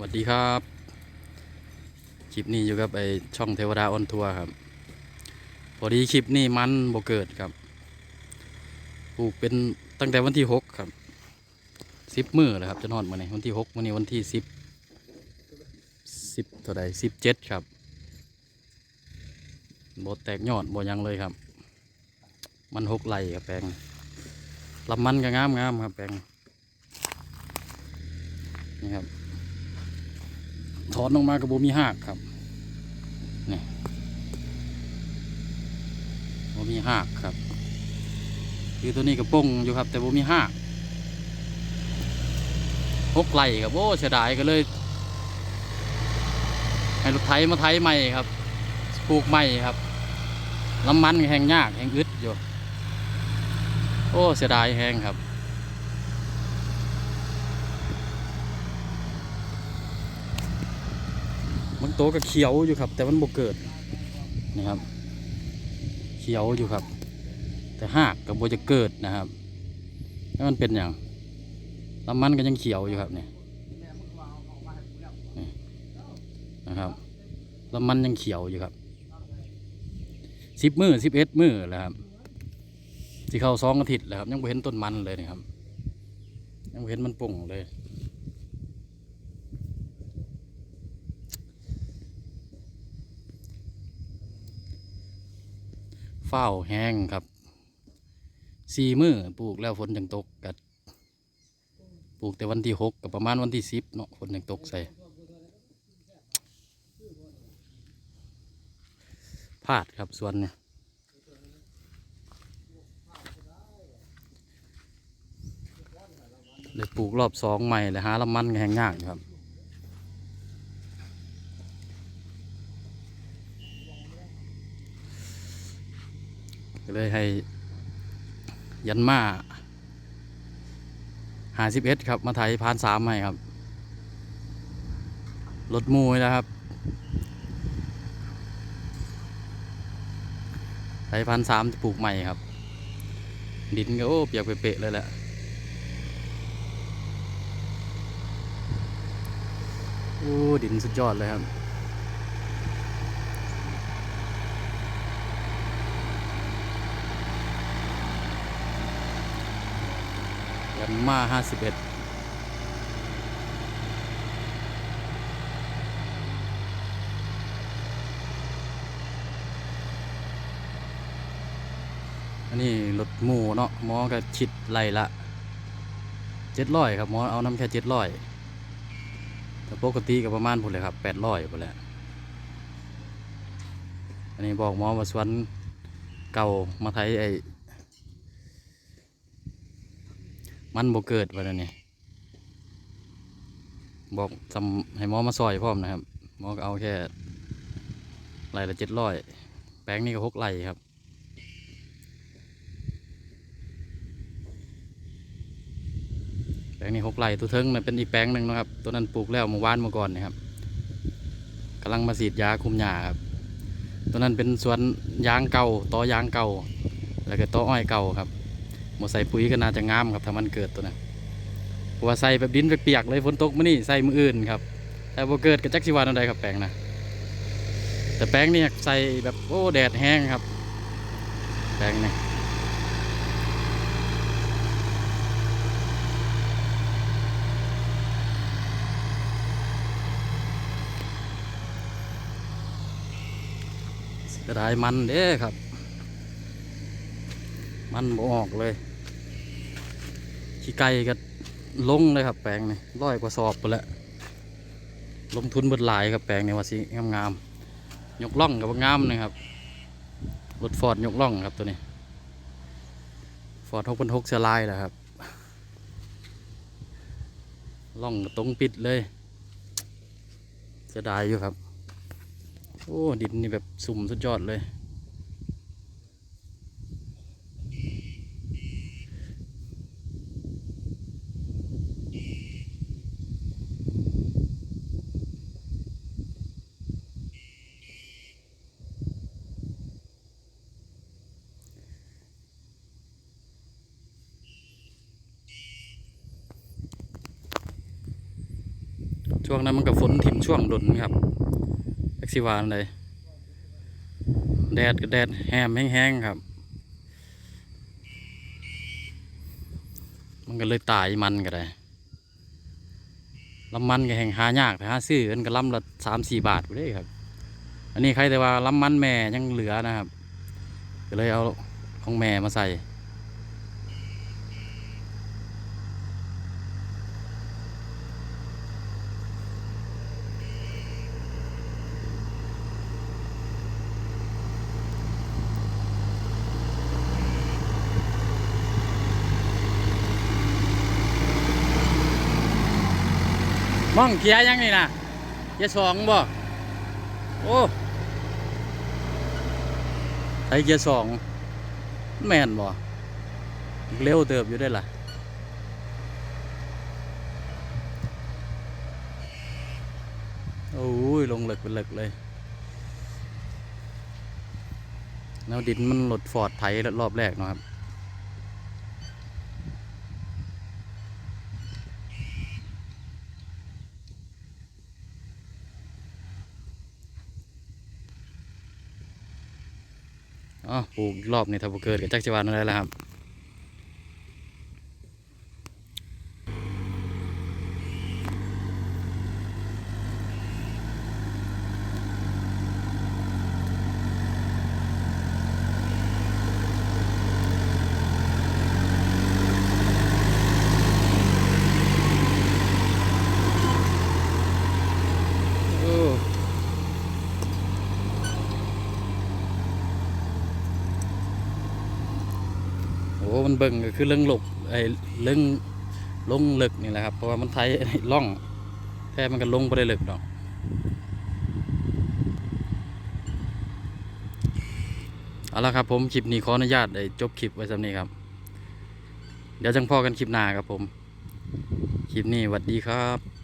สวัสดีครับ คลิปนี้อยู่กับไอช่องเทวดาออนทัวร์ครับพอดีคลิปนี้มันบ่เกิดครับปลูกเป็นตั้งแต่วันที่หกครับสิบมือเลยครับจะนอนมาในวันที่หกวันนี้วันที่สิบสิบเท่าใดสิบเจ็ดครับบดแตกยอดบ่ยังเลยครับ มันหกไหลครับแปลงลำมันก็งามงามครับแปลงนี่ครับ ถอนออกมากับโบมีหักครับนี่โบมีหักครับ คือตัวนี้กระป้งอยู่ครับ แต่โบมีหักหกไหลครับโอ้เสียดายก็เลยให้รถไถมาไถใหม่ครับปลูกใหม่ครับลำมันแห้งยากแห้งอึดอยู่โอ้เสียดายแห้งครับ มันโตก็เขียวอยู่ครับ แต่มันบ่เกิดนี่ครับ เขียวอยู่ครับ แต่หากกับโบจะเกิดนะครับแล้วมันเป็นอย่างลำมันก็ยังเขียวอยู่ครับเนี่นี่นะครับลำมันยังเขียวอยู่ครับสิบมือสิบเอ็ดมือแล้วครับที่เข้าสองอาทิตย์แล้วครับยังไม่เห็นต้นมันเลยนะครับยังบ่เห็นมันป่งเลย เฝ้าแห้งครับสี่มือปลูกแล้วฝนจังตกกัดปลูกแต่วันที่หกกับประมาณวันที่สิบเนาะฝนจังตกใส่พลาดครับส่วนเนี่ยเลยปลูกรอบสองใหม่เลยหาลำมันแห้งยากอยู่ครับ ก็เลยให้ยันมาหาสิบเอ็ดครับ มาไถพานสามให้ครับ รถมูยนะครับไถพานสามปลูกใหม่ครับ ดินก็โอ้เปียกเปะเลยแหละโอ้ดินสุดยอดเลยครับ นมาห้าสิบเอ็ดอันนี้รถหมูเนาะมอก็ชิดไล่ละเจ็ดร้อยครับมอเอาน้ำแค่เจ็ดร้อยแต่ปกติก็ประมาณพุ่นเลยครับแปดร้อยพุ่นแหละอันนี้บอกมอมาสวนเก่ามาไทยไอ มันบ่เกิดวันนี้บอกทำให้หมอมาซอยพร้อมนะครับหมอเอาแค่ไหลละเจ็ดร้อยแปลงนี่ก็หกไหลครับแปลงนี้หกไหลตัวเทิงนเป็นอีกแปลงหนึ่งนะครับ ตัวนั้นปลูกแล้วเมื่อวานเมื่อก่อนนะครับกำลังมาฉีดยาคุมหญ้าครับ ตัวนั้นเป็นสวนยางเก่าตอยางเก่า แล้วก็ตออ้อยเก่าครับ หมดใส่ปุ๋ยก็น่าจะงามครับถ้ามันเกิดตัวนะเพราะว่าใส่แบบดินเปียกเลยฝนตกมานี่ใส่มืออื่นครับ แต่พอเกิดก็จักสิวานอะไรครับแปลงนะแต่แปลงนี่ใส่แบบโอ้แดดแห้งครับ แปลงนี่เสียดายมันเด้ครับ มันบ่ออกเลย ขี้ไก่ก็ลงเลยครับแปลงนี่ร้อยกว่าสอบไปแล้วลงทุนเบิดหลายครับแปลงนี่ว่าสิงามๆยกล่องกับงามนะครับรถฟอร์ดยกล่องครับตัวนี้ฟอร์ดหกพันหกเสียลายแหละครับล่องก็ตรงปิดเลยเสียดายอยู่ครับ โอ้ดินนี่แบบสุ่มสุดยอดเลย ช่วงนั้นมันกับฝนถิ่มช่วงดนครับแท็กซี่วานเลย แดดก็แดดแหมแห้งๆครับ มันก็เลยตายมันก็ได้ลำมันก็แห่งหายากแต่หาซื้อกันก็ลำละสามสี่บาทไปได้ครับ อันนี้ใครแต่ว่าลำมันแม่ยังเหลือนะครับก็เลยเอาของแม่มาใส่ มองเกียร์ยังนี่นะเกียร์สองบ่โอ้ใช้เกียร์สองแม่นบ่เร็วเติบอยู่ได้ล่ะโอ้ยลงหลึกเป็นหลึกเลยแนวดินมันหลดฟอร์ดไถรอบแรกเนาะครับ อ๋อปลูกรอบนี่ถ้าบ่เกิดกับจักรวาลอะไรแล้วครับ โอ้ โหมันเบิ่งก็คือเรื่องหลบไอ้เรื่องลงเลึกนี่แหละครับ เพราะว่ามันไทยล่องแท้มันก็ลงไปได้ลึกดอกเอาละครับผมคลิปนี้ขออนุญาตได้จบคลิปไว้สำนี้ครับ เดี๋ยวจังพ่อกันคลิปหน้าครับผม คลิปนี้หวัดดีครับ